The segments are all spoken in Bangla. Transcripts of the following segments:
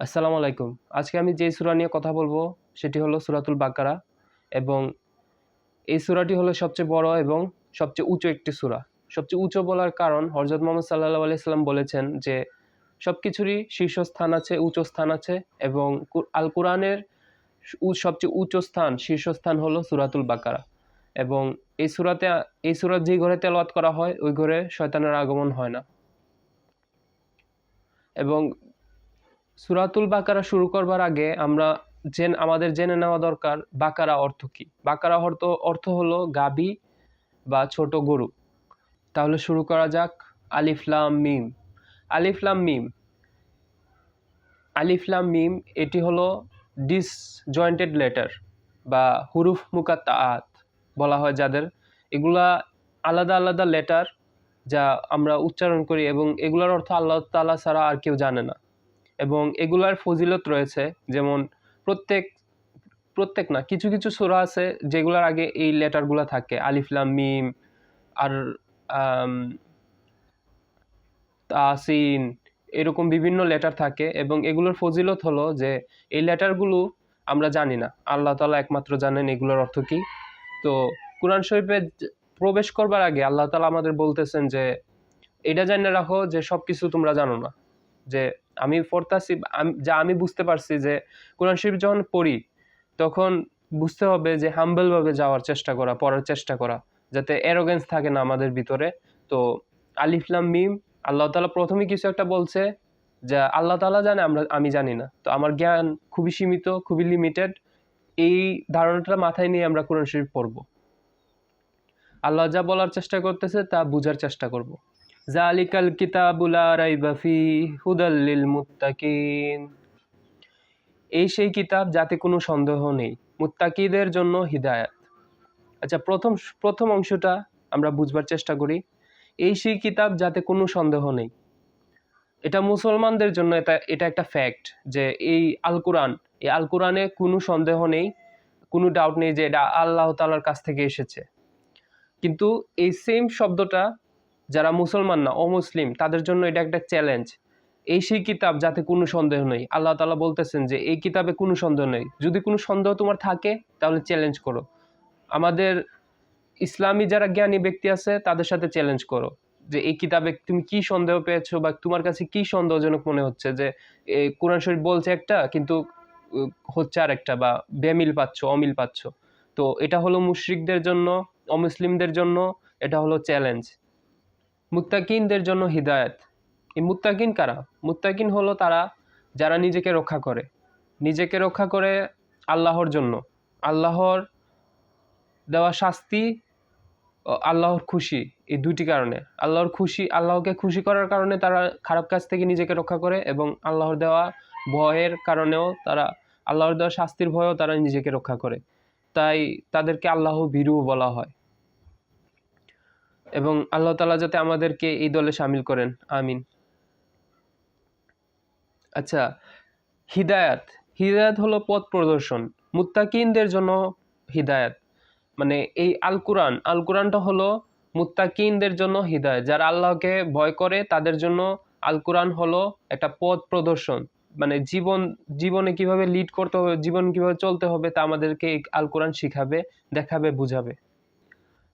আসসালামু আলাইকুম। আজকে আমি যে সূরা নিয়ে কথা বলব, সেটি হলো সূরাতুল বাকারা এবং এই সূরাটি হলো সবচেয়ে বড় এবং সবচেয়ে উঁচু একটি সূরা। সবচেয়ে উঁচু বলার কারণ, হযরত মুহাম্মদ সাল্লাল্লাহু আলাইহি সাল্লাম বলেছেন যে সব কিছুরই শীর্ষস্থান আছে, উঁচু স্থান আছে এবং আল কোরআনের সবচেয়ে উঁচু স্থান, শীর্ষস্থান হলো সূরাতুল বাকারা। এবং এই সূরাতে, এই সূরা যে ঘরে তেলাওয়াত করা হয়, ওই ঘরে শয়তানের আগমন হয় না। এবং সুরাতুল বাকারা শুরু করবার আগে আমরা জেন, আমাদের জেনে নেওয়া দরকার বাকারা অর্থ কি? বাকারা অর্থ অর্থ হলো গাবি বা ছোট গরু। তাহলে শুরু করা যাক। আলিফলাম মিম। আলিফলাম মিম। আলিফলাম মিম, এটি হলো ডিস জয়েন্টেড লেটার বা হুরুফ মুকাত্তাআত বলা হয় যাদের। এগুলা আলাদা আলাদা লেটার যা আমরা উচ্চারণ করি এবং এগুলোর অর্থ আল্লাহ তালা ছাড়া আর কেউ জানে না। এবং এগুলার ফজিলত রয়েছে, যেমন প্রত্যেক প্রত্যেক না, কিছু কিছু সূরা আছে যেগুলোর আগে এই লেটারগুলো থাকে আলিফলাম মিম, আর তাসিন, এরকম বিভিন্ন লেটার থাকে এবং এগুলোর ফজিলত হলো যে এই লেটারগুলো আমরা জানি না, আল্লাহ তালা একমাত্র জানেন এগুলোর অর্থ কী। তো কোরআন শরীফে প্রবেশ করবার আগে আল্লাহ তালা আমাদের বলতেছেন যে, এটা জানিয়ে রাখো যে সব কিছু তোমরা জানো না, যে আমি পড়তাছি যা আমি বুঝতে পারছি যে কোরআন শরীফ যখন পড়ি, তখন বুঝতে হবে যে হাম্বল ভাবে যাওয়ার চেষ্টা করা, পড়ার চেষ্টা করা, যাতে অ্যারোগেন্স থাকে না আমাদের ভিতরে। তো আলিফলাম মিম, আল্লাহ তালা প্রথমে কিছু একটা বলছে যা আল্লাহ তালা জানে, আমরা, আমি জানি না। তো আমার জ্ঞান খুবই সীমিত, খুবই লিমিটেড এই ধারণাটা মাথায় নিয়ে আমরা কোরআন শরীফ পড়ব। আল্লাহ যা বলার চেষ্টা করতেছে তা বুঝার চেষ্টা করব। জালিকাল কিতাবুলা রাইবা ফি হুদাল্লিল মুত্তাকিন। এই সেই কিতাব যাতে কোনো সন্দেহ নেই, মুত্তাকিদের জন্য হিদায়াত। আচ্ছা প্রথম প্রথম অংশটা আমরা বুঝবার চেষ্টা করি, এই সেই কিতাব যাতে কোনো সন্দেহ নেই। এটা মুসলমানদের জন্য এটা এটা একটা ফ্যাক্ট যে এই আল কোরআন, এই আল কোরআনে কোনো সন্দেহ নেই, কোনো ডাউট নেই যে এটা আল্লাহ তাআলার কাছ থেকে এসেছে। কিন্তু এই সেম শব্দটা যারা মুসলমান না, অমুসলিম, তাদের জন্য এটা একটা চ্যালেঞ্জ এই সেই কিতাব যাতে কোনো সন্দেহ নেই। আল্লাহ তালা বলতেছেন যে, এই কিতাবে কোনো সন্দেহ নেই। যদি কোনো সন্দেহ তোমার থাকে, তাহলে চ্যালেঞ্জ করো। আমাদের ইসলামী যারা জ্ঞানী ব্যক্তি আছে, তাদের সাথে চ্যালেঞ্জ করো। যে, এই কিতাবে তুমি কি সন্দেহ পেয়েছ বা তোমার কাছে কি সন্দেহজনক মনে হচ্ছে? যে কোরআন শরীফ বলছে একটা, কিন্তু হচ্ছে আর একটা বা বেমিল পাচ্ছ, অমিল পাচ্ছ। তো এটা হলো মুশরিকদের জন্য, অমুসলিমদের জন্য, এটা হলো চ্যালেঞ্জ মুত্তাকিনদের জন্য হিদায়াত। এই মুত্তাকিন কারা? মুত্তাকিন হলো তারা যারা নিজেকে রক্ষা করে। নিজেকে রক্ষা করে আল্লাহর জন্য। আল্লাহর দেওয়া শাস্তি ও আল্লাহর খুশি এই দুটি কারণে। আল্লাহর খুশি, আল্লাহকে খুশি করার কারণে তারা খারাপ কাজ থেকে নিজেকে রক্ষা করে এবং আল্লাহর দেওয়া ভয়ের কারণেও তারা, আল্লাহর দেওয়া শাস্তির ভয়েও তারা নিজেকে রক্ষা করে। তাই তাদেরকে আল্লাহ ভীরু বলা হয়। এবং আল্লাহ তাআলা যাতে আমাদেরকে এই দলে সামিল করেন, আমিন। আচ্ছা হিদায়াত। হিদায়াত হলো পথ প্রদর্শন। মুত্তাকিনদের জন্য হিদায়াত। মানে এই আল কোরআন আল কোরআনটা হলো মুত্তাকিনদের জন্য হিদায়াত। যারা আল্লাহকে ভয় করে, তাদের জন্য আল কোরআন হলো একটা পথ প্রদর্শন। মানে জীবন, জীবনে কীভাবে লিড করতে হবে, জীবন কীভাবে চলতে হবে, তা আমাদেরকে আল কোরআন শিখাবে, দেখাবে, বুঝাবে।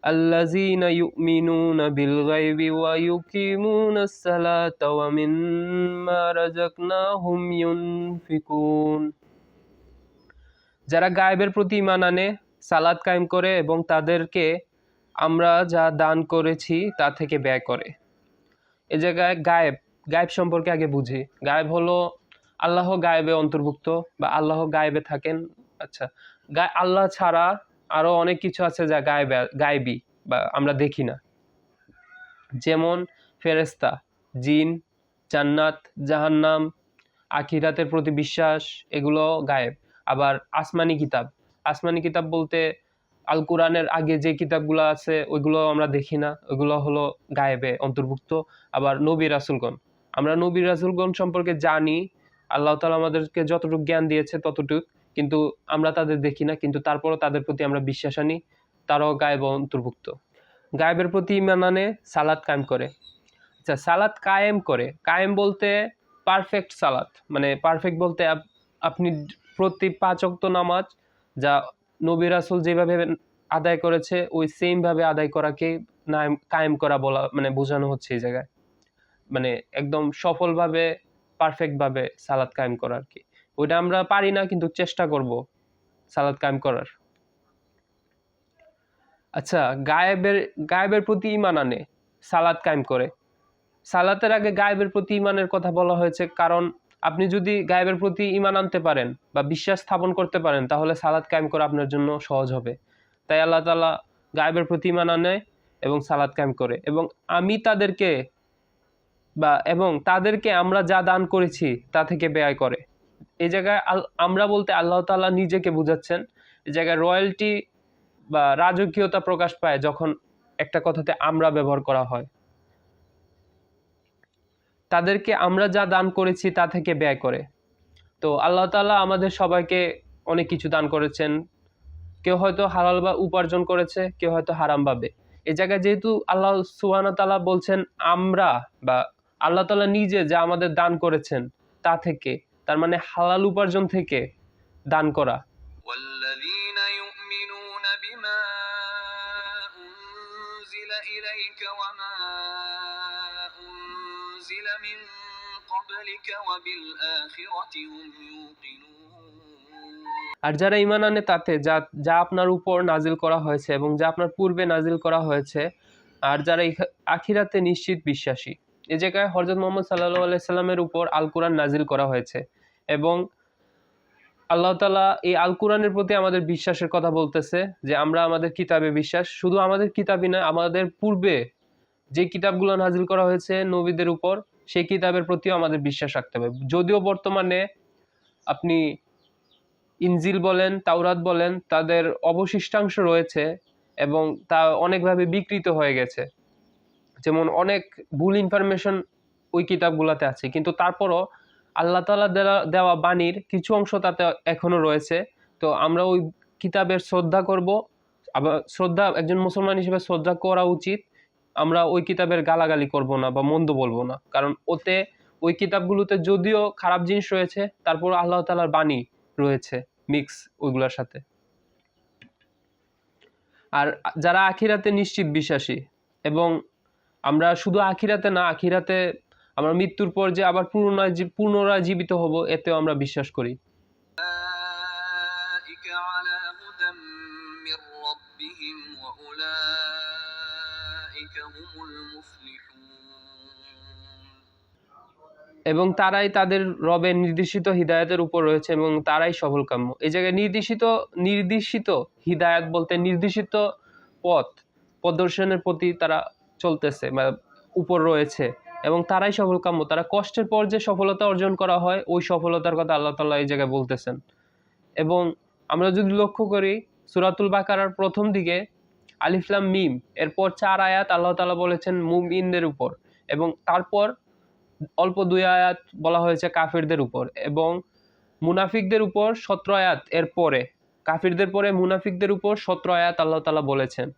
الذين يؤمنون بالغيب ويقيمون الصلاة ومما رزقناهم ينفقون যারা গায়েবের প্রতি ইমান আনে সালাদ কায়েম করে এবং তাদেরকে আমরা যা দান করেছি তা থেকে ব্যয় করে। এ জায়গায় গায়েব গায়েব সম্পর্কে আগে বুঝি। গায়েব হলো আল্লাহ গায়েবে অন্তর্ভুক্ত বা আল্লাহ গায়েবে থাকেন। আচ্ছা আল্লাহ ছাড়া আরও অনেক কিছু আছে যা গায়েবে গায়েবী বা আমরা দেখি না। যেমন ফেরেস্তা জিন, জান্নাত, জাহান্নাম, আখিরাতের প্রতি বিশ্বাস, এগুলো গায়েব। আবার আসমানি কিতাব আসমানি কিতাব বলতে আল কোরআনের আগে যে কিতাবগুলো আছে, ওইগুলো আমরা দেখি না। ওইগুলো হলো গায়েবে অন্তর্ভুক্ত। আবার নবী রাসুলগণ, আমরা নবী রাসুলগণ সম্পর্কে জানি, আল্লাহ তাআলা আমাদেরকে যতটুকু জ্ঞান দিয়েছে ততটুক। কিন্তু আমরা তাদের দেখি না, কিন্তু তারপরও তাদের প্রতি আমরা বিশ্বাস আনি, তারাও গায়েব অন্তর্ভুক্ত। গায়েবের প্রতি ইমান আনে, সালাদ কায়েম করে। আচ্ছা সালাদ কায়েম করে। কায়েম বলতে পারফেক্ট সালাদ। মানে পারফেক্ট বলতে আপ- আপনি প্রতি পাঁচ ওয়াক্ত নামাজ যা নবী রাসূল যেভাবে আদায় করেছে, ওই সেমভাবে আদায় করাকে কায়েম করা বলা মানে বোঝানো হচ্ছে এই জায়গায়। মানে একদম সফলভাবে পারফেক্টভাবে সালাদ কায়েম করা আর কি। ওইটা আমরা পারি না, কিন্তু চেষ্টা করব সালাদ কায়েম করার। আচ্ছা গায়েবের গায়েবের প্রতি ইমান আনে, সালাদ কায়েম করে। সালাতের আগে গায়েবের প্রতি ইমানের কথা বলা হয়েছে, কারণ আপনি যদি গায়েবের প্রতি ইমান আনতে পারেন বা বিশ্বাস স্থাপন করতে পারেন, তাহলে সালাদ কায়েম করা আপনার জন্য সহজ হবে। তাই আল্লাহ তালা গায়েবের প্রতি ইমান আনে এবং সালাদ কায়েম করে। এবং আমি তাদেরকে বা, এবং তাদেরকে আমরা যা দান করেছি, তা থেকে ব্যয় করে। এই জায়গায় আমরা বলতে আল্লাহ তাআলা নিজেকে বোঝাচ্ছেন। এই জায়গায় রয়্যালটি বা রাজকীয়তা প্রকাশ পায় যখন একটা কথাতে আমরা ব্যবহার করা হয়। তাদেরকে আমরা যা দান করেছি তা থেকে ব্যয় করে। তো আল্লাহ তাআলা আমাদের সবাইকে অনেক কিছু দান করেছেন। কেউ হয়তো হালাল বা উপার্জন করেছে, কেউ হয়তো হারাম ভাবে। এই জায়গায় যেহেতু আল্লাহ সুবহানাহু তাআলা বলছেন আমরা বা আল্লাহ তাআলা নিজে যা আমাদের দান করেছেন তা থেকে তার মানে হালাল উপার্জন থেকে দান করা। আর যারা ইমান আনে তাতে যা যা আপনার উপর নাজিল করা হয়েছে এবং যা আপনার পূর্বে নাজিল করা হয়েছে আর যারা আখিরাতে নিশ্চিত বিশ্বাসী। এই জায়গায় হজরত মোহাম্মদ সাল্লাহ আলাইসাল্লামের উপর আল কোরআন নাজিল করা হয়েছে এবং আল্লাহ তালা এই আল কোরআনের প্রতি আমাদের বিশ্বাসের কথা বলতেছে যে আমরা আমাদের কিতাবে বিশ্বাস, শুধু আমাদের কিতাবই নয় আমাদের পূর্বে যে কিতাবগুলো নাজিল করা হয়েছে নবীদের উপর, সেই কিতাবের প্রতিও আমাদের বিশ্বাস রাখতে হবে। যদিও বর্তমানে আপনি ইনজিল বলেন, তাওরাত বলেন, তাদের অবশিষ্টাংশ রয়েছে এবং তা অনেকভাবে বিকৃত হয়ে গেছে। যেমন অনেক ভুল ইনফরমেশন ওই কিতাবগুলোতে আছে। কিন্তু তারপরও আল্লাহ তালা দেওয়া বাণীর কিছু অংশ তাতে এখনও রয়েছে। তো আমরা ওই কিতাবের শ্রদ্ধা করব। আবার শ্রদ্ধা একজন মুসলমান হিসেবে শ্রদ্ধা করা উচিত। আমরা ওই কিতাবের গালাগালি করব না বা মন্দ বলব না। কারণ ওতে, ওই কিতাবগুলোতে যদিও খারাপ জিনিস রয়েছে, তারপর আল্লাহ তালার বাণী রয়েছে মিক্স ওইগুলোর সাথে। আর যারা আখিরাতে নিশ্চিত বিশ্বাসী এবং আমরা শুধু আখিরাতে না আখিরাতে আমরা মৃত্যুর পর যে আবার পুনরায় পুনরায় জীবিত হব এতেও আমরা বিশ্বাস করি। এবং তারাই তাদের রবের নির্দেশিত হিদায়তের উপর রয়েছে এবং তারাই সফল কাম্য এই জায়গায় নির্দেশিত নির্দেশিত হিদায়ত বলতে নির্দেশিত পথ প্রদর্শনের প্রতি তারা চলতেছে বা উপর রয়েছে এবং তারাই সফল কাম্য। তারা কষ্টের পর যে সফলতা অর্জন করা হয়, ওই সফলতার কথা আল্লাহ তাল্লাহ এই জায়গায় বলতেছেন। এবং আমরা যদি লক্ষ্য করি, সুরাতুল বাকারার প্রথম দিকে আলিফলাম মিম, এরপর চার আয়াত আল্লাহ তালা বলেছেন, মুমিনদের উপর। এবং তারপর অল্প দুই আয়াত বলা হয়েছে, কাফিরদের উপর। এবং মুনাফিকদের উপর সতেরো আয়াত এর পরে কাফিরদের পরে মুনাফিকদের উপর সতেরো আয়াত আল্লাহ তালা বলেছেন।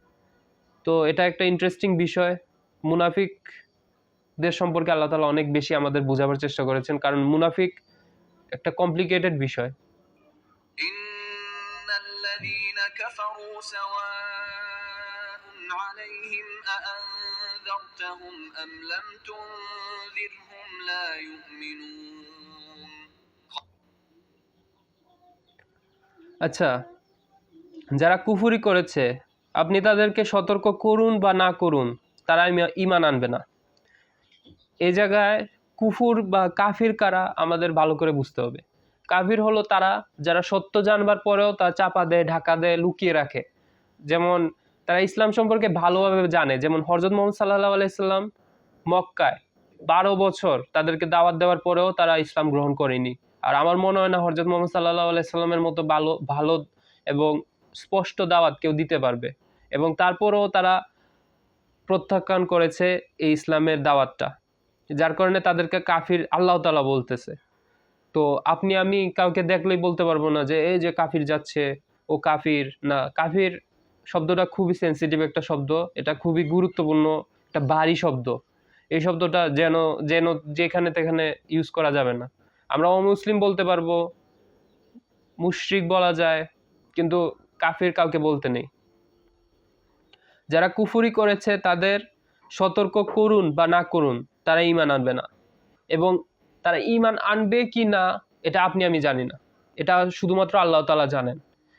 তো এটা একটা ইন্টারেস্টিং বিষয়। মুনাফিকদের সম্পর্কে আল্লাহ তালা অনেক বেশি আমাদের বোঝাবার চেষ্টা করেছেন কারণ মুনাফিক একটা কমপ্লিকেটেড বিষয়। আচ্ছা যারা কুফুরি করেছে আপনি তাদেরকে সতর্ক করুন বা না করুন, তারা ইমা- ইমান আনবে না। এই জায়গায় কুফুর বা কাফির কারা, আমাদের ভালো করে বুঝতে হবে। কাফির হলো তারা যারা সত্য জানবার পরেও তা চাপা দেয়, ঢাকা দেয়, লুকিয়ে রাখে। যেমন তারা ইসলাম সম্পর্কে ভালোভাবে জানে, যেমন হরজত মোহাম্মদ সাল্লাহ আলাইসাল্লাম মক্কায় বারো বছর তাদেরকে দাওয়াত দেওয়ার পরেও তারা ইসলাম গ্রহণ করেনি। আর আমার মনে হয় না হরজত মোহাম্মদ সাল্লাহ আলাইসাল্লামের মতো ভালো ভালো এবং স্পষ্ট দাওয়াত কেউ দিতে পারবে। এবং তারপরও তারা প্রত্যাখ্যান করেছে এই ইসলামের দাওয়াতটা, যার কারণে তাদেরকে কাফির আল্লাহ তালা বলতেছে। তো আপনি, আমি কাউকে দেখলেই বলতে পারব না যে, এই যে কাফির যাচ্ছে, ও কাফির। না, কাফির শব্দটা খুবই সেন্সিটিভ একটা শব্দ, এটা খুবই গুরুত্বপূর্ণ একটা ভারী শব্দ। এই শব্দটা যেন যেন যেখানে তেখানে ইউজ করা যাবে না। আমরা অমুসলিম বলতে পারব, মুশরিক বলা যায়, কিন্তু কাফির কাউকে বলতে নেই। যারা কুফুরি করেছে, তাদের সতর্ক করুন বা না করুন, তারা ইমান আনবে না। এবং তারা ইমান আনবে কি না, এটা আপনি, আমি জানি না। এটা শুধুমাত্র আল্লাহ তালা জানেন।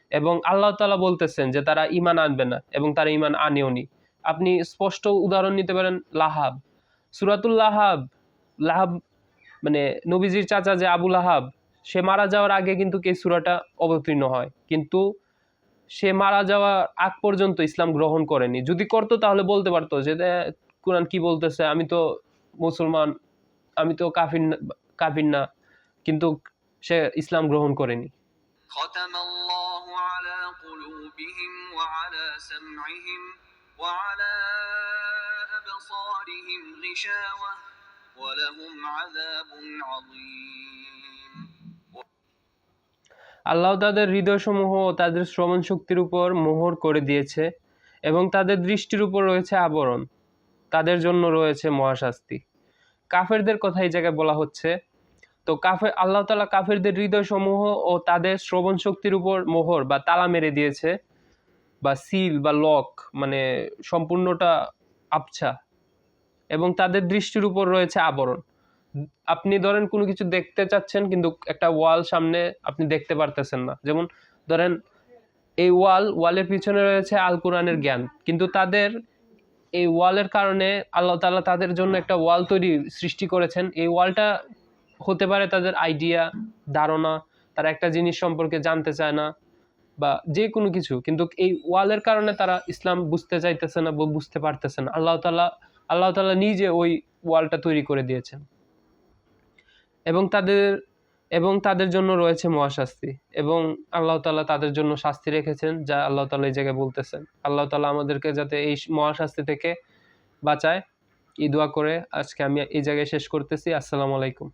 এবং আল্লাহ তালা বলতেছেন যে, তারা ইমান আনবে না এবং তারা ইমান আনেওনি আপনি স্পষ্ট উদাহরণ নিতে পারেন, লাহাব। সুরাতুল লাহাব লাহাব মানে নবীজির চাচা যে আবু লাহাব, সে মারা যাওয়ার আগে কিন্তু কে সুরাটা অবতীর্ণ হয়। কিন্তু সে মারা যাওয়ার আগ পর্যন্ত ইসলাম গ্রহণ করেনি যদি করতো তাহলে বলতে পারতো যে "দে, কোরআন কি বলতেছে আমি তো মুসলমান আমি তো কাফির না- কাফির না কিন্তু সে ইসলাম গ্রহণ করেনি ختم الله على قلوبهم وعلى سمعهم وعلى أبصارهم غشاوة ولهم عذاب عظيم আল্লাহ তাদের হৃদয়সমূহ ও তাদের শ্রবণ শক্তির উপর মোহর করে দিয়েছে এবং তাদের দৃষ্টির উপর রয়েছে আবরণ। তাদের জন্য রয়েছে মহাশাস্তি। কাফেরদের কথা এই জায়গায় বলা হচ্ছে। তো কাফের আল্লাহ তালা কাফেরদের হৃদয়সমূহ ও তাদের শ্রবণ শক্তির উপর মোহর বা তালা মেরে দিয়েছে বা সিল বা লক মানে সম্পূর্ণটা আবছা এবং তাদের দৃষ্টির উপর রয়েছে আবরণ। আপনি ধরেন কোনো কিছু দেখতে চাচ্ছেন, কিন্তু একটা ওয়াল সামনে আপনি দেখতে পারতেছেন না। যেমন ধরেন এই ওয়াল, ওয়ালের পিছনে রয়েছে আল কোরআনের জ্ঞান, কিন্তু তাদের এই ওয়ালের কারণে আল্লাহ তাআলা তাদের জন্য একটা ওয়াল তৈরি সৃষ্টি করেছেন। এই ওয়ালটা হতে পারে তাদের আইডিয়া, ধারণা, তারা একটা জিনিস সম্পর্কে জানতে চায় না বা যে কোনো কিছু, কিন্তু এই ওয়ালের কারণে তারা ইসলাম বুঝতে চাইতেছে না বুঝতে পারতেছে না। আল্লাহ তাআলা আল্লাহ তাআলা নিজে ওই ওয়ালটা তৈরি করে দিয়েছেন। এবং তাদের এবং তাদের জন্য রয়েছে মহাশাস্তি। এবং আল্লাহ তালা তাদের জন্য শাস্তি রেখেছেন, যা আল্লাহ তালা এই জায়গায় বলতেছেন। আল্লাহ তালা আমাদেরকে যাতে এই মহাশাস্তি থেকে বাঁচায়। এই করে আজকে আমি এই জায়গায় শেষ করতেছি। আসসালামু আলাইকুম।